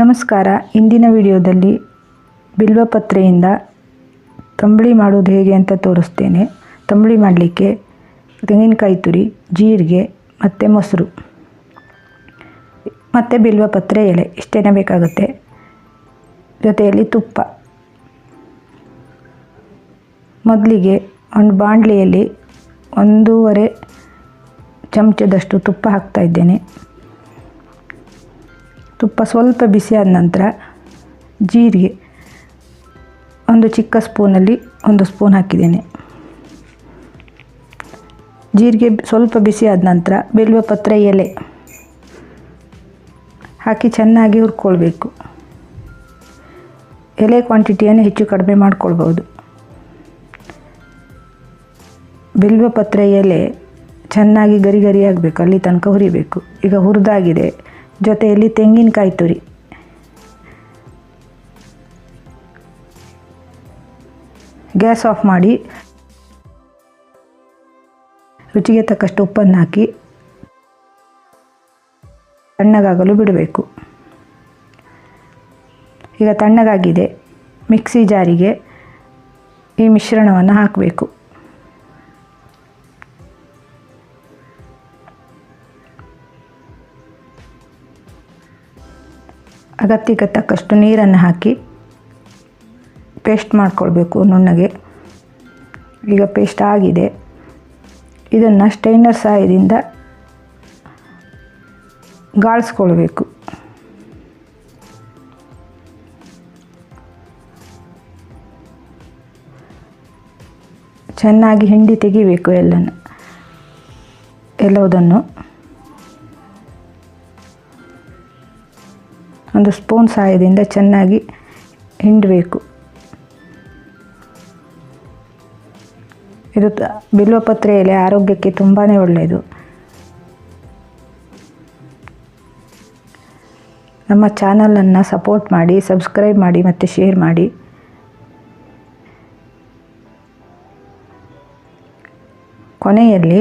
ನಮಸ್ಕಾರ. ಇಂದಿನ ವಿಡಿಯೋದಲ್ಲಿ ಬಿಲ್ವಪತ್ರೆಯಿಂದ ತಂಬಳಿ ಮಾಡೋದು ಹೇಗೆ ಅಂತ ತೋರಿಸ್ತೇನೆ. ತಂಬಳಿ ಮಾಡಲಿಕ್ಕೆ ತೆಂಗಿನಕಾಯಿ ತುರಿ, ಜೀರಿಗೆ, ಮತ್ತು ಮೊಸರು, ಮತ್ತು ಬಿಲ್ವಪತ್ರೆ ಎಲೆ ಇಷ್ಟೇನೇ ಬೇಕಾಗುತ್ತೆ? ಜೊತೆಯಲ್ಲಿ ತುಪ್ಪ. ಮೊದಲಿಗೆ ಒಂದು ಬಾಣಲಿಯಲ್ಲಿ ಒಂದೂವರೆ ಚಮಚದಷ್ಟು ತುಪ್ಪ ಹಾಕ್ತಾ ಇದ್ದೇನೆ. ತುಪ್ಪ ಸ್ವಲ್ಪ ಬಿಸಿ ಆದ ನಂತರ ಜೀರಿಗೆ ಒಂದು ಚಿಕ್ಕ ಸ್ಪೂನಲ್ಲಿ ಒಂದು ಸ್ಪೂನ್ ಹಾಕಿದ್ದೇನೆ. ಜೀರಿಗೆ ಸ್ವಲ್ಪ ಬಿಸಿ ಆದ ನಂತರ ಬಿಲ್ವಪತ್ರೆ ಎಲೆ ಹಾಕಿ ಚೆನ್ನಾಗಿ ಹುರ್ಕೊಳ್ಬೇಕು. ಎಲೆ ಕ್ವಾಂಟಿಟಿಯನ್ನು ಹೆಚ್ಚು ಕಡಿಮೆ ಮಾಡ್ಕೊಳ್ಬೋದು. ಬಿಲ್ವಪತ್ರೆ ಎಲೆ ಚೆನ್ನಾಗಿ ಗರಿ ಗರಿ ಆಗಬೇಕು, ಅಲ್ಲಿ ತನಕ ಹುರಿಬೇಕು. ಈಗ ಹುರಿದಾಗಿದೆ. ಜೊತೆಯಲ್ಲಿ ತೆಂಗಿನಕಾಯಿ ತುರಿ. ಗ್ಯಾಸ್ ಆಫ್ ಮಾಡಿ. ರುಚಿಗೆ ತಕ್ಕಷ್ಟು ಉಪ್ಪನ್ನು ಹಾಕಿ. ತಣ್ಣಗಾಗಲು ಬಿಡಬೇಕು. ಈಗ ತಣ್ಣಗಾಗಿದೆ. ಮಿಕ್ಸಿ ಜಾರಿಗೆ ಈ ಮಿಶ್ರಣವನ್ನು ಹಾಕಬೇಕು. ಅಗತ್ಯಕ್ಕೆ ತಕ್ಕಷ್ಟು ನೀರನ್ನು ಹಾಕಿ ಪೇಸ್ಟ್ ಮಾಡಿಕೊಳ್ಬೇಕು ನುಣ್ಣಗೆ. ಈಗ ಪೇಸ್ಟ್ ಆಗಿದೆ. ಇದನ್ನು ಸ್ಟೈನರ್ ಸಹಾಯದಿಂದ ಗಾಳಿಸ್ಕೊಳ್ಬೇಕು. ಚೆನ್ನಾಗಿ ಹಿಂಡಿ ತೆಗಿಬೇಕು ಎಲ್ಲನ್ನು ಎಲ್ಲವುದನ್ನು. ಒಂದು ಸ್ಪೂನ್ ಸಹಾಯದಿಂದ ಚೆನ್ನಾಗಿ ಹಿಂಡಬೇಕು. ಇದು ಬಿಲ್ವಪತ್ರೆ ಎಲೆ ಆರೋಗ್ಯಕ್ಕೆ ತುಂಬಾ ಒಳ್ಳೆಯದು. ನಮ್ಮ ಚಾನಲನ್ನು ಸಪೋರ್ಟ್ ಮಾಡಿ, ಸಬ್ಸ್ಕ್ರೈಬ್ ಮಾಡಿ ಮತ್ತು ಶೇರ್ ಮಾಡಿ. ಕೊನೆಯಲ್ಲಿ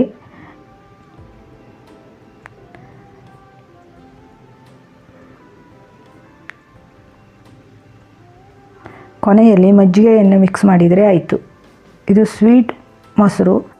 ಕೊನೆಯಲ್ಲಿ ಮಜ್ಜಿಗೆಯನ್ನು ಮಿಕ್ಸ್ ಮಾಡಿದರೆ ಆಯಿತು. ಇದು ಸ್ವೀಟ್ ಮೊಸರು.